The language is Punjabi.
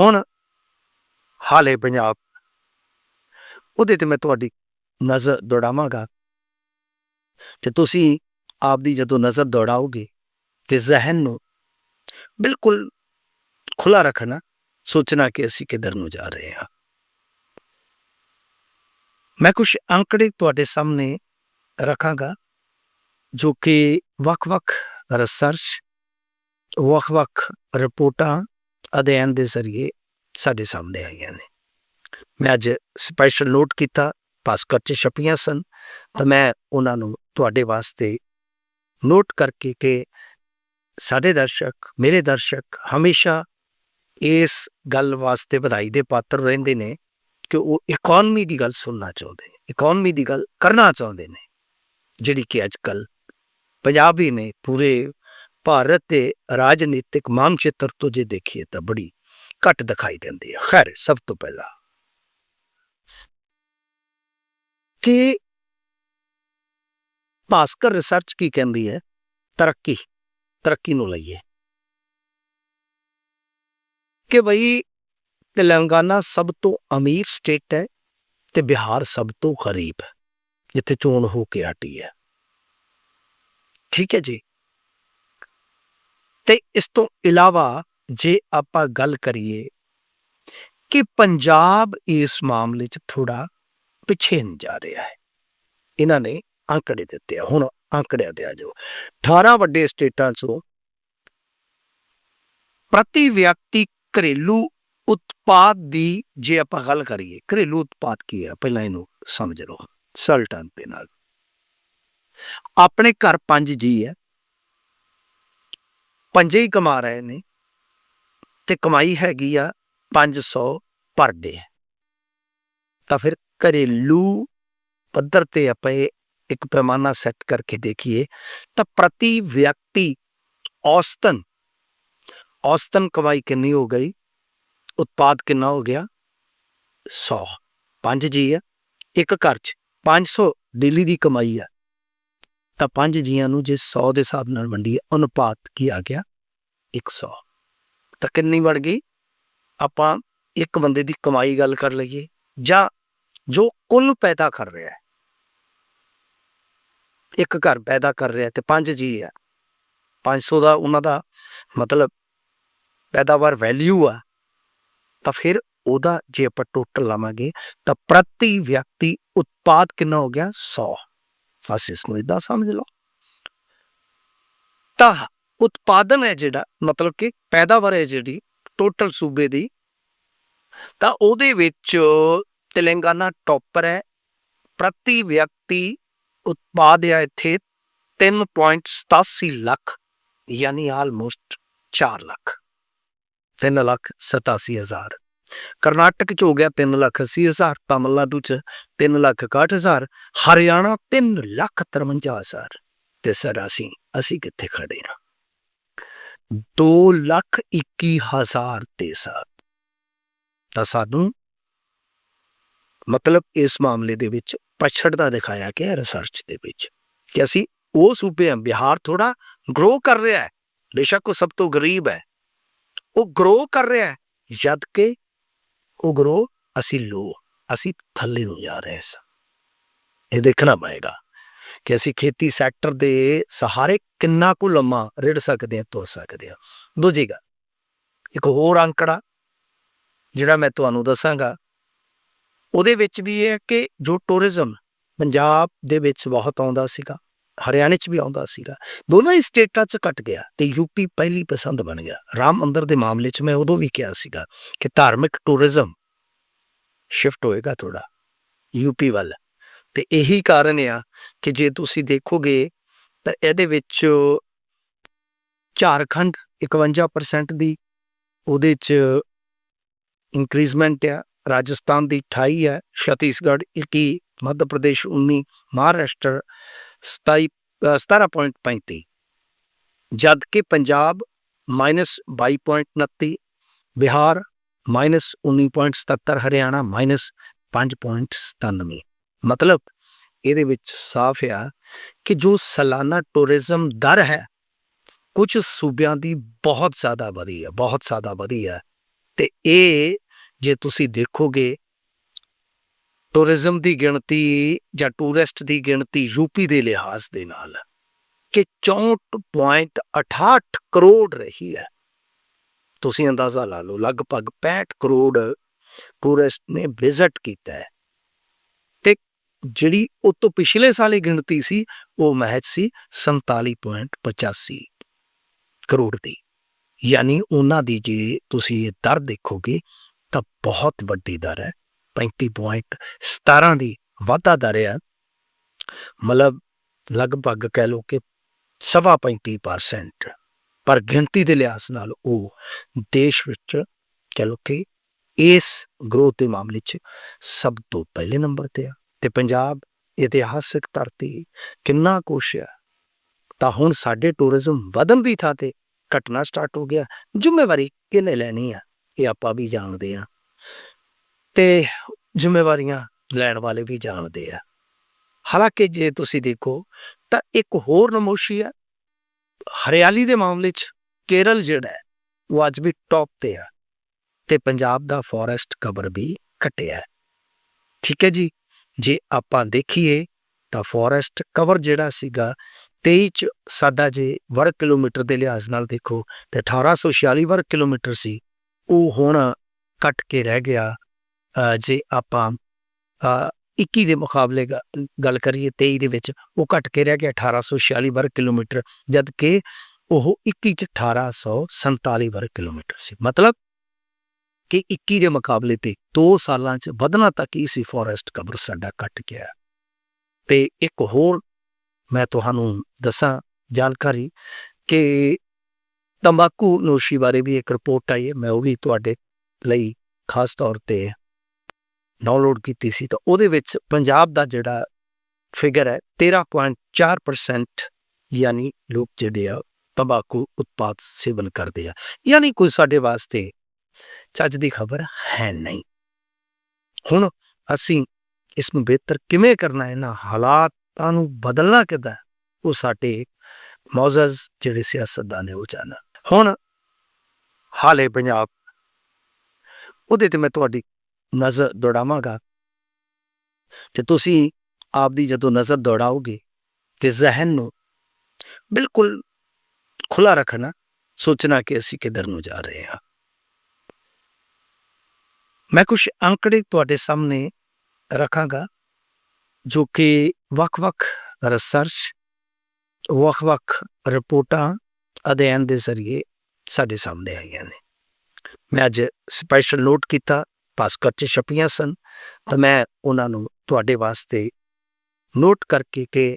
ਹੁਣ ਹਾਲੇ ਪੰਜਾਬ। ਉਹਦੇ ਤੇ ਮੈਂ ਤੁਹਾਡੀ ਨਜ਼ਰ ਦੌੜਾਵਾਂਗਾ। ਤੇ ਤੁਸੀਂ ਆਪਦੀ ਜਦੋਂ ਨਜ਼ਰ ਦੌੜਾਓਗੇ ਤੇ ਜ਼ਿਹਨ ਨੂੰ ਬਿਲਕੁਲ ਖੁੱਲਾ ਰੱਖਣਾ, ਸੋਚਣਾ ਕਿ ਅਸੀਂ ਕਿੱਧਰ ਨੂੰ ਜਾ ਰਹੇ ਹਾਂ। ਮੈਂ ਕੁਝ ਅੰਕੜੇ ਤੁਹਾਡੇ ਸਾਹਮਣੇ ਰੱਖਾਂਗਾ, ਜੋ ਕਿ ਵੱਖ-ਵੱਖ ਰਿਸਰਚ, ਵੱਖ-ਵੱਖ ਰਿਪੋਰਟਾਂ ਅਧਿਐਨ ਦੇ ਜ਼ਰੀਏ ਸਾਡੇ ਸਾਹਮਣੇ ਆਈਆਂ ਨੇ। ਮੈਂ ਅੱਜ ਸਪੈਸ਼ਲ ਨੋਟ ਕੀਤਾ, ਭਾਸਕਰ ਚ ਛਪੀਆਂ ਸਨ, ਤਾਂ ਮੈਂ ਉਹਨਾਂ ਨੂੰ ਤੁਹਾਡੇ ਵਾਸਤੇ ਨੋਟ ਕਰਕੇ ਕਿ ਸਾਡੇ ਦਰਸ਼ਕ, ਮੇਰੇ ਦਰਸ਼ਕ ਹਮੇਸ਼ਾ ਇਸ ਗੱਲ ਵਾਸਤੇ ਵਧਾਈ ਦੇ ਪਾਤਰ ਰਹਿੰਦੇ ਨੇ ਕਿ ਉਹ ਇਕਨੋਮੀ ਦੀ ਗੱਲ ਸੁਣਨਾ ਚਾਹੁੰਦੇ ਨੇ ਇਕਨੋਮੀ ਦੀ ਗੱਲ ਕਰਨਾ ਚਾਹੁੰਦੇ ਨੇ, ਜਿਹੜੀ ਕਿ ਅੱਜ ਕੱਲ ਪੰਜਾਬੀ ਨੇ ਪੂਰੇ ਭਾਰਤ ਦੇ ਰਾਜਨੀਤਿਕ ਮਾਨਚਿੱਤਰ ਤੋਂ ਜੇ ਦੇਖੀਏ ਤਾਂ ਬੜੀ ਘੱਟ ਦਿਖਾਈ ਦਿੰਦੀ ਹੈ। ਖੈਰ, ਸਭ ਤੋਂ ਪਹਿਲਾਂ ਕਿ ਭਾਸਕਰ ਰਿਸਰਚ ਕੀ ਕਹਿੰਦੀ ਹੈ? ਤਰੱਕੀ ਤਰੱਕੀ ਨੂੰ ਲਈਏ। ਕਿ ਭਈ ਤੇਲੰਗਾਨਾ ਸਭ ਤੋਂ ਅਮੀਰ ਸਟੇਟ ਹੈ ਤੇ ਬਿਹਾਰ ਸਭ ਤੋਂ ਗਰੀਬ, ਜਿੱਥੇ ਚੋਣ ਹੋ ਕੇ ਹਟੀ ਹੈ। ਠੀਕ ਹੈ ਜੀ। ਤੇ ਇਸ ਤੋਂ ਇਲਾਵਾ ਜੇ ਆਪਾਂ ਗੱਲ ਕਰੀਏ ਕਿ ਪੰਜਾਬ ਇਸ ਮਾਮਲੇ 'ਚ ਥੋੜਾ ਪਿੱਛੇ ਨਹੀਂ ਜਾ ਰਿਹਾ ਹੈ। ਇਹਨਾਂ ਨੇ ਅੰਕੜੇ ਦਿੱਤੇ ਆ, ਹੁਣ ਅੰਕੜਿਆਂ ਤੇ ਆ ਜਾਓ। 18 ਵੱਡੇ ਸਟੇਟਾਂ 'ਚੋਂ ਪ੍ਰਤੀ ਵਿਅਕਤੀ ਘਰੇਲੂ ਉਤਪਾਦ ਦੀ ਜੇ ਆਪਾਂ ਗੱਲ ਕਰੀਏ, ਘਰੇਲੂ ਉਤਪਾਦ ਕੀ ਹੈ? ਪਹਿਲਾਂ ਇਹਨੂੰ ਸਮਝ ਲਓ, ਸਲਟਨ ਦੇ ਨਾਲ। ਆਪਣੇ ਘਰ ਪੰਜ ਜੀ ਹੈ। ਪੰਜੇ ਹੀ ਕਮਾ ਰਹੇ ਨੇ ਤੇ ਕਮਾਈ ਹੈਗੀ ਆ 500 ਪਰ ਡੇ। ਤਾਂ ਫਿਰ ਘਰੇਲੂ ਪੱਧਰ ਤੇ ਆਪਾਂ ਇਹ ਇੱਕ ਪੈਮਾਨਾ ਸੈੱਟ ਕਰਕੇ ਦੇਖੀਏ ਤਾਂ ਪ੍ਰਤੀ ਵਿਅਕਤੀ ਔਸਤਨ ਔਸਤਨ ਕਮਾਈ ਕਿੰਨੀ ਹੋ ਗਈ? ਉਤਪਾਦ ਕਿੰਨਾ ਹੋ ਗਿਆ? 100 ਪੰਜ ਜੀ ਆ। ਇੱਕ ਘਰ 'ਚ 500 ਡੇਲੀ ਦੀ ਕਮਾਈ ਆ। ਤਾਂ ਪੰਜ ਜੀਆਂ ਨੂੰ ਜੇ 100 ਦੇ ਹਿਸਾਬ ਨਾਲ ਵੰਡੀਏ ਅਨੁਪਾਤ ਕੀ ਆ ਗਿਆ? 100 ਤਾਂ ਕਿੰਨੀ ਵੜ ਗਈ? ਆਪਾਂ ਇੱਕ ਬੰਦੇ ਦੀ ਕਮਾਈ ਗੱਲ ਕਰ ਲਈਏ, ਜਾਂ ਜੋ ਕੁੱਲ ਪੈਦਾ ਕਰ ਰਿਹਾ ਹੈ। ਇੱਕ ਘਰ ਪੈਦਾ ਕਰ ਰਿਹਾ ਤੇ ਪੰਜ ਜੀ ਆ। 500 ਦਾ ਉਹਨਾਂ ਦਾ ਮਤਲਬ ਪੈਦਾਵਾਰ ਵੈਲਿਊ ਆ। ਤਾਂ ਫਿਰ ਉਹਦਾ ਜੇ ਆਪਾਂ ਟੋਟਲ ਲਾਵਾਂਗੇ, ਤਾਂ ਪ੍ਰਤੀ ਵਿਅਕਤੀ ਉਤਪਾਦ ਕਿੰਨਾ ਹੋ ਗਿਆ? 100 ਬਸ ਇਸ ਨੂੰ ਇਦਾਂ ਸਮਝ ਲਓ। ਤਾਂ ਉਤਪਾਦਨ ਹੈ ਜਿਹੜਾ, ਮਤਲਬ ਕਿ ਪੈਦਾਵਾਰ ਹੈ ਜਿਹੜੀ ਟੋਟਲ ਸੂਬੇ ਦੀ, ਤਾਂ ਉਹਦੇ ਵਿੱਚ ਤੇਲੰਗਾਨਾ ਟੌਪਰ ਹੈ। ਪ੍ਰਤੀ ਵਿਅਕਤੀ ਉਤਪਾਦ ਹੈ ਇੱਥੇ 3.87 ਲੱਖ, ਯਾਨੀ ਆਲਮੋਸਟ 4 ਲੱਖ। 3 ਲੱਖ 87 ਹਜ਼ਾਰ। ਕਰਨਾਟਕ ਚ ਹੋ ਗਿਆ 3 ਲੱਖ 80 ਹਜ਼ਾਰ, ਤਮਿਲਨਾਡੂ ਚ 3 ਲੱਖ 61 ਹਜ਼ਾਰ, ਹਰਿਆਣਾ 3 ਲੱਖ 53 ਹਜ਼ਾਰ। ਤੇ ਸਰ ਅਸੀਂ ਅਸੀਂ ਕਿੱਥੇ ਖੜੇ ਹਾਂ 2 ਲੱਖ 21 ਹਜ਼ਾਰ ਤੇ ਸਰ। ਤਾਂ ਸਾਨੂੰ ਮਤਲਬ ਇਸ ਮਾਮਲੇ ਦੇ ਵਿੱਚ ਪਛੜਦਾ ਦਿਖਾਇਆ ਗਿਆ ਰਿਸਰਚ ਦੇ ਵਿੱਚ ਕਿ ਅਸੀਂ ਉਹ ਸੂਬੇ ਹਾਂ, ਬਿਹਾਰ ਥੋੜਾ ਗਰੋ ਕਰ ਰਿਹਾ ਹੈ। ਬੇਸ਼ੱਕ ਉਹ ਸਭ ਤੋਂ ਗਰੀਬ ਹੈ। ਉਹ ਗਰੋ ਕਰ ਰਿਹਾ ਹੈ, ਜਦ ਕਿ ਉਹ ਗਰੋ ਅਸੀਂ ਲੋ, ਅਸੀਂ ਥੱਲੇ ਨੂੰ ਜਾ ਰਹੇ ਸਾਂ। ਇਹ ਦੇਖਣਾ ਪਏਗਾ ਕਿ ਅਸੀਂ ਖੇਤੀ ਸੈਕਟਰ ਦੇ ਸਹਾਰੇ ਕਿੰਨਾ ਕੁ ਲੰਮਾ ਰਿੜ ਸਕਦੇ ਹਾਂ, ਤੁਰ ਸਕਦੇ ਹਾਂ। ਦੂਜੀ ਗੱਲ, ਇੱਕ ਹੋਰ ਅੰਕੜਾ ਜਿਹੜਾ ਮੈਂ ਤੁਹਾਨੂੰ ਦੱਸਾਂਗਾ, ਉਹਦੇ ਵਿੱਚ ਵੀ ਇਹ ਹੈ ਕਿ ਜੋ ਟੂਰਿਜ਼ਮ ਪੰਜਾਬ ਦੇ ਵਿੱਚ ਬਹੁਤ ਆਉਂਦਾ ਸੀਗਾ ਹਰਿਆਣੇ 'ਚ ਵੀ ਆਉਂਦਾ ਸੀਗਾ। ਦੋਨਾਂ ਹੀ ਸਟੇਟਾਂ 'ਚ ਘਟ ਗਿਆ ਤੇ ਯੂਪੀ ਪਹਿਲੀ ਪਸੰਦ ਬਣ ਗਿਆ। ਰਾਮ ਮੰਦਰ ਦੇ ਮਾਮਲੇ 'ਚ ਮੈਂ ਉਦੋਂ ਵੀ ਕਿਹਾ ਸੀਗਾ ਕਿ ਧਾਰਮਿਕ ਟੂਰਿਜ਼ਮ ਸ਼ਿਫਟ ਹੋਏਗਾ ਥੋੜਾ ਯੂਪੀ ਵੱਲ। ਤੇ ਇਹੀ ਕਾਰਨ ਆ ਕਿ ਜੇ ਤੁਸੀਂ ਦੇਖੋਗੇ ਤਾਂ ਇਹਦੇ ਵਿੱਚ ਝਾਰਖੰਡ 51% ਦੀ ਉਹਦੇ 'ਚ ਇੰਕਰੀਜ਼ਮੈਂਟ ਆ, ਰਾਜਸਥਾਨ ਦੀ 28 ਹੈ ਛੱਤੀਸਗੜ੍ਹ 21 ਮੱਧ ਪ੍ਰਦੇਸ਼ 19 ਮਹਾਰਾਸ਼ਟਰ 27 ਅ, 17.35 ਜਦ ਕਿ Punjab minus 22.29 Bihar minus 19.77 Haryana minus 5.97 ਮਤਲਬ ਇਹਦੇ ਵਿੱਚ ਸਾਫ਼ ਆ ਕਿ ਜੋ ਸਾਲਾਨਾ ਟੂਰਿਜ਼ਮ ਦਰ ਹੈ ਕੁਝ ਸੂਬਿਆਂ ਦੀ ਬਹੁਤ ਜ਼ਿਆਦਾ ਵਧੀ ਹੈ ਬਹੁਤ ਜ਼ਿਆਦਾ ਵਧੀ ਹੈ। ਤੇ ਇਹ ਜੇ ਤੁਸੀਂ ਦੇਖੋਗੇ ਟੂਰਿਜ਼ਮ ਦੀ ਗਿਣਤੀ ਜਾਂ ਟੂਰਿਸਟ ਦੀ ਗਿਣਤੀ ਯੂਪੀ ਦੇ ਲਿਹਾਜ਼ ਦੇ ਨਾਲ ਕਿ 64.68 ਕਰੋੜ ਰਹੀ ਹੈ। ਤੁਸੀਂ ਅੰਦਾਜ਼ਾ ਲਾ ਲਓ, ਲਗਭਗ 65 ਕਰੋੜ ਟੂਰਿਸਟ ਨੇ ਵਿਜ਼ਿਟ ਕੀਤਾ ਹੈ। ਤੇ ਜਿਹੜੀ ਉਹ ਤੋਂ ਪਿਛਲੇ ਸਾਲ ਗਿਣਤੀ ਸੀ, ਉਹ ਮਹਿਜ ਸੀ 47.85 ਕਰੋੜ ਦੀ। ਯਾਨੀ ਉਹਨਾਂ ਦੀ ਜੇ ਤੁਸੀਂ ਇਹ ਦਰ ਦੇਖੋਗੇ, ਤਾਂ ਬਹੁਤ ਵੱਡੀ ਦਰ ਹੈ। 35.17 ਦੀ ਵਾਧਾ ਦਰ ਹੈ। ਮਤਲਬ ਲਗਭਗ ਕਹਿ ਲਓ ਕਿ ਸਵਾ 35% ਪਰ ਗਿਣਤੀ ਦੇ ਲਿਹਾਜ਼ ਨਾਲ ਉਹ ਦੇਸ਼ ਵਿੱਚ ਕਹਿ ਲਓ ਕਿ ਇਸ ਗਰੋਥ ਦੇ ਮਾਮਲੇ 'ਚ ਸਭ ਤੋਂ ਪਹਿਲੇ ਨੰਬਰ ਤੇ ਆ। ਤੇ ਪੰਜਾਬ ਇਤਿਹਾਸਿਕ ਧਰਤੀ ਕਿੰਨਾ ਕੁਛ ਆ ਤਾਂ ਹੁਣ ਸਾਡੇ ਟੂਰਿਜ਼ਮ ਵਧਣ ਦੀ ਥਾਂ ਤੇ ਘਟਨਾ ਸਟਾਰਟ ਹੋ ਗਿਆ। ਜ਼ਿੰਮੇਵਾਰੀ ਕਿਹਨੇ ਲੈਣੀ ਆ, ਇਹ ਆਪਾਂ ਵੀ ਜਾਣਦੇ ਆ ਤੇ ਜ਼ਿੰਮੇਵਾਰੀਆਂ ਲੈਣ ਵਾਲੇ ਵੀ ਜਾਣਦੇ ਆ। ਹਾਲਾਂਕਿ ਜੇ ਤੁਸੀਂ ਦੇਖੋ, ਤਾਂ ਇੱਕ ਹੋਰ ਨਮੋਸ਼ੀ ਹੈ ਹਰਿਆਲੀ ਦੇ ਮਾਮਲੇ 'ਚ ਕੇਰਲ ਜਿਹੜਾ ਹੈ, ਉਹ ਅੱਜ ਵੀ ਟੌਪ ਤੇ ਆ ਤੇ ਪੰਜਾਬ ਦਾ ਫੋਰੈਸਟ ਕਵਰ ਵੀ ਘਟਿਆ ਠੀਕ ਹੈ ਜੀ, ਜੇ ਆਪਾਂ ਦੇਖੀਏ, ਤਾਂ ਫੋਰੈਸਟ ਕਵਰ ਜਿਹੜਾ ਸੀਗਾ 23 ਚ ਸਾਡਾ ਜੇ ਵਰਗ ਕਿਲੋਮੀਟਰ ਦੇ ਲਿਹਾਜ਼ ਨਾਲ ਦੇਖੋ, ਤੇ 1846 ਵਰਗ ਕਿਲੋਮੀਟਰ ਸੀ, ਉਹ ਹੁਣ ਘਟ ਕੇ ਰਹਿ ਗਿਆ। ਜੇ ਆਪਾਂ ਅ, 21 ਦੇ ਮੁਕਾਬਲੇ ਗ- ਗੱਲ ਕਰੀਏ 23 ਦੇ ਵਿੱਚ ਉਹ ਘਟ ਕੇ ਰਹਿ ਗਿਆ 1846 ਵਰਗ ਕਿਲੋਮੀਟਰ ਜਦ ਕਿ ਉਹ 21 ਚ 1847 ਵਰਗ ਕਿਲੋਮੀਟਰ ਸੀ। ਮਤਲਬ ਕਿ 21 ਦੇ ਮੁਕਾਬਲੇ ਤੇ 2 ਸਾਲਾਂ ਚ ਵਧਣਾ ਤੱਕ ਹੀ ਸੀ ਫੋਰੈਸਟ ਕਵਰ ਸਾਡਾ ਘਟ ਗਿਆ ਤੇ ਇੱਕ ਹੋਰ ਮੈਂ ਤੁਹਾਨੂੰ ਦੱਸਾਂ ਜਾਣਕਾਰੀ ਕਿ ਤੰਬਾਕੂ ਨੋਸ਼ੀ ਬਾਰੇ ਵੀ ਇੱਕ ਰਿਪੋਰਟ ਆਈ ਹੈ ਮੈਂ ਉਹ ਵੀ ਤੁਹਾਡੇ ਲਈ ਖਾਸ ਤੌਰ ਤੇ ਡਾਊਨਲੋਡ ਕੀਤੀ ਸੀ, ਤਾਂ ਉਹਦੇ ਵਿੱਚ ਪੰਜਾਬ ਦਾ ਜਿਹੜਾ ਫਿਗਰ ਹੈ 13.4% ਯਾਨੀ ਲੋਕ ਜਿਹੜੇ ਆ ਤੰਬਾਕੂ ਉਤਪਾਦ ਸੇਵਨ ਕਰਦੇ ਆ। ਯਾਨੀ ਕੋਈ ਸਾਡੇ ਵਾਸਤੇ ਚੱਜ ਦੀ ਖਬਰ ਹੈ ਨਹੀਂ। ਹੁਣ ਅਸੀਂ ਇਸ ਨੂੰ ਬਿਹਤਰ ਕਿਵੇਂ ਕਰਨਾ ਹੈ ਇਹਨਾਂ ਹਾਲਾਤਾਂ ਨੂੰ ਬਦਲਣਾ ਕਿੱਦਾਂ, ਉਹ ਸਾਡੇ ਮੌਜ਼ਜ਼ ਜਿਹੜੇ ਸਿਆਸਤਦਾਨ ਨੇ ਉਹ ਜਾਣਨ। ਹੁਣ ਹਾਲੇ ਪੰਜਾਬ, ਉਹਦੇ ਤੇ ਮੈਂ ਤੁਹਾਡੀ ਨਜ਼ਰ ਦੌੜਾਵਾਂਗਾ। ਤੇ ਤੁਸੀਂ ਆਪਦੀ ਜਦੋਂ ਨਜ਼ਰ ਦੌੜਾਓਗੇ ਤੇ ਜ਼ਿਹਨ ਨੂੰ ਬਿਲਕੁਲ ਖੁੱਲਾ ਰੱਖਣਾ, ਸੋਚਣਾ ਕਿ ਅਸੀਂ ਕਿੱਧਰ ਨੂੰ ਜਾ ਰਹੇ ਹਾਂ। ਮੈਂ ਕੁਝ ਅੰਕੜੇ ਤੁਹਾਡੇ ਸਾਹਮਣੇ ਰੱਖਾਂਗਾ, ਜੋ ਕਿ ਵੱਖ-ਵੱਖ ਰਿਸਰਚ ਵੱਖ-ਵੱਖ ਰਿਪੋਰਟਾਂ ਅਧਿਐਨ ਦੇ ਜ਼ਰੀਏ ਸਾਡੇ ਸਾਹਮਣੇ ਆਈਆਂ ਨੇ। ਮੈਂ ਅੱਜ ਸਪੈਸ਼ਲ ਨੋਟ ਕੀਤਾ ਭਾਸਕਰ ਚ ਛਪੀਆਂ ਸਨ ਤਾਂ ਮੈਂ ਉਹਨਾਂ ਨੂੰ ਤੁਹਾਡੇ ਵਾਸਤੇ ਨੋਟ ਕਰਕੇ ਕਿ